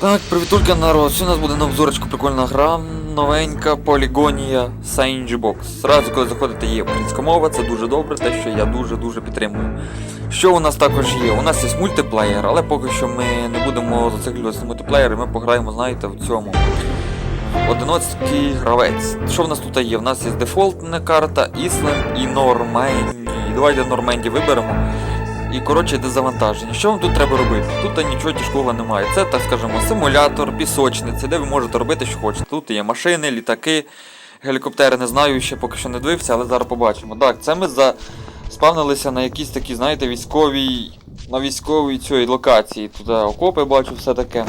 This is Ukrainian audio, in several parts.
Так, привітулька народ. Сьогодні у нас буде на обзорочку прикольна гра, новенька полігонія Box. Зразу, коли заходите, є українська мова, це дуже добре, те, що я дуже-дуже підтримую. Що у нас також є? У нас є мультиплеєр, але поки що ми не будемо зациклюватися на мультиплеєр, ми пограємо, знаєте, в цьому. Одинадцятий гравець. Що в нас тут є? У нас є дефолтна карта, Ісланд і Нормандії. Давайте Нормандії виберемо. І коротше йде завантаження. Що вам тут треба робити? Тут нічого тяжкого немає. Це, так скажемо, симулятор, пісочниця, де ви можете робити, що хочете. Тут є машини, літаки, гелікоптери, не знаю, ще поки що не дивився, але зараз побачимо. Так, це ми заспавнилися на якійсь такі, знаєте, військовій. На військовій цій локації. Тут е, окопи бачу, все таке.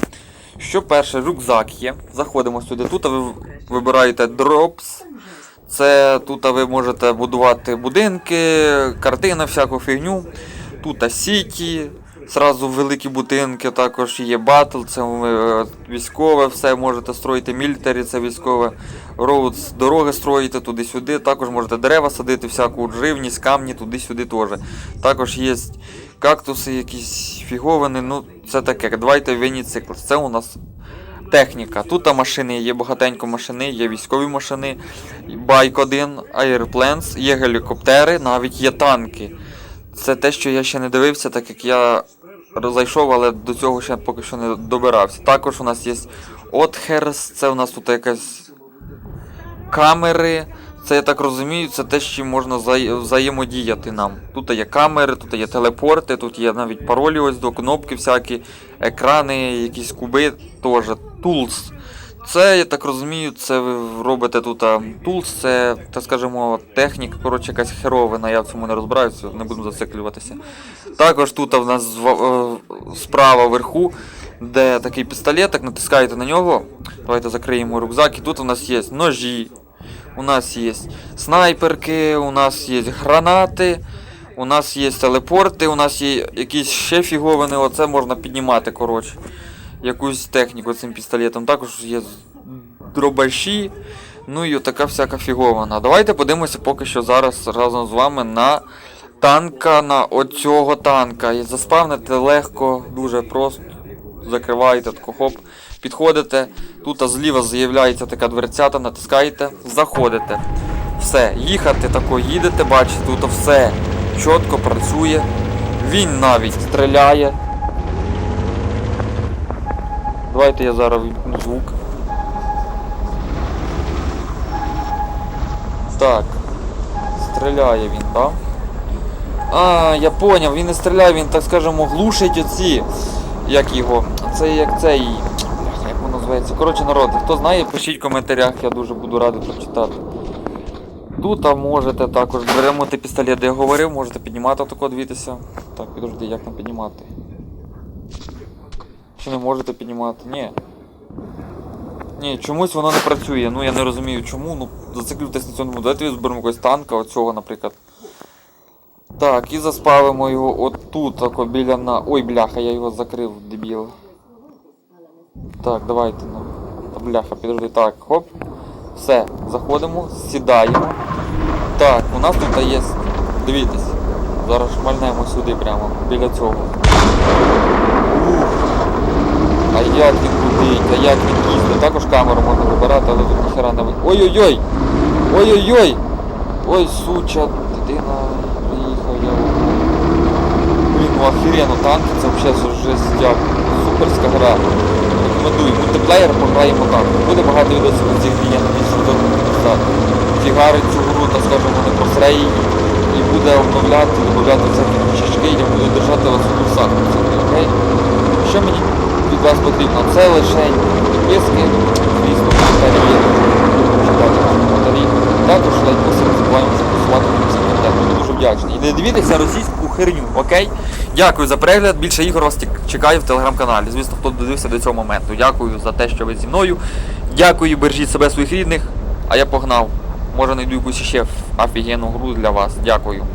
Що перше, рюкзак є. Заходимо сюди. Тут ви вибираєте дропс. Це тут ви можете будувати будинки, картини, всяку фігню. Тут сіті, зразу великі будинки, також є батл, це е, військове, все можете строїти, мілітарі, це військове, роудс, дороги строїти туди-сюди. Також можете дерева садити, всяку живність, камні туди-сюди теж. Також є кактуси, якісь фіговини, ну це таке. Давайте вініцикл. Це у нас техніка. Тут машини, є багатенько машини, є військові машини, байк 1, Airplanes, є гелікоптери, навіть є танки. Це те, що я ще не дивився, так як я зайшов, але до цього ще поки що не добирався. Також у нас є Отхерс, це у нас тут якась камери. Це я так розумію, це те, чим можна взаємодіяти нам. Тут є камери, тут є телепорти, тут є навіть паролі ось до кнопки всякі, екрани, якісь куби теж. Tools. Це, я так розумію, це ви робите тут Tools, це, так скажемо, техніка, коротше, якась херовина, я в цьому не розбираюся, не буду зациклюватися. Також тут в нас е, справа вверху, де такий пістолетик, натискаєте на нього. Давайте закриємо рюкзак. І тут у нас є ножі, у нас є снайперки, у нас є гранати, у нас є телепорти, у нас є якісь ще фіговини, оце можна піднімати, коротше. Якусь техніку цим пістолетом. Також є дробаші. Ну і така всяка фігована. Давайте подивимося поки що зараз разом з вами на танка, на оцього танка. І заспавнити легко, дуже просто. Закриваєте тако хоп, підходите. Тут зліва з'являється така дверцята, натискаєте, заходите. Все, їхати тако їдете, бачите, тут все чітко працює. Він навіть стріляє. Давайте я зараз звук. Так. Стріляє він, так? А, я поняв, він не стріляє, він, так скажемо, глушить оці. Як його? Це як цей. Як воно називається? Коротше, народ, хто знає, пишіть в коментарях, я дуже буду радий прочитати. Тут а можете також беремо пістолет, де я говорив, можете піднімати тако, дивитися. Так, підожди, як нам піднімати? Чи не можете піднімати? Ні. Ні, чомусь воно не працює. Ну я не розумію чому. Ну, зациклюйтесь на цьому. Давайте зберемо якогось танка, оцього, наприклад. Так, і заспавимо його отут, тако біля на. Ой, бляха, я його закрив, дебіл. Так, давайте, ну. Бляха, підожди. Так, хоп. Все, заходимо, сідаємо. Так, у нас тут є. Дивіться. Зараз шмальнемо сюди прямо, біля цього. Ух. А як він гудить, а як він їздить. Також камеру можна вибирати, але тут ніхера не ви. Ой-ой-ой! Ой-ой-ой! Ой, суча, дитина приїхав я. Блін, ну охеренно танки, це взагалі жестяк. Суперська гра. Рекомендую. Мультиплеєр пограємо так. Буде багато відосів на я надіюсь, що фігарить цю гру, так скажемо, не просре. І буде обновляти, додати всякі чашки, я буду держати вас у курсах. Окей? Що мені від вас потрібно? Це лише підписки, звісно, коментарі. Також не забуваємо записувати на цей контент. Дуже вдячний. І не дивіться російську херню, окей? Дякую за перегляд. Більше ігор вас чекаю в телеграм-каналі. Звісно, хто додивився до цього моменту. Дякую за те, що ви зі мною. Дякую, бережіть себе своїх рідних. А я погнав. Може знайду якусь ще офігенну гру для вас. Дякую.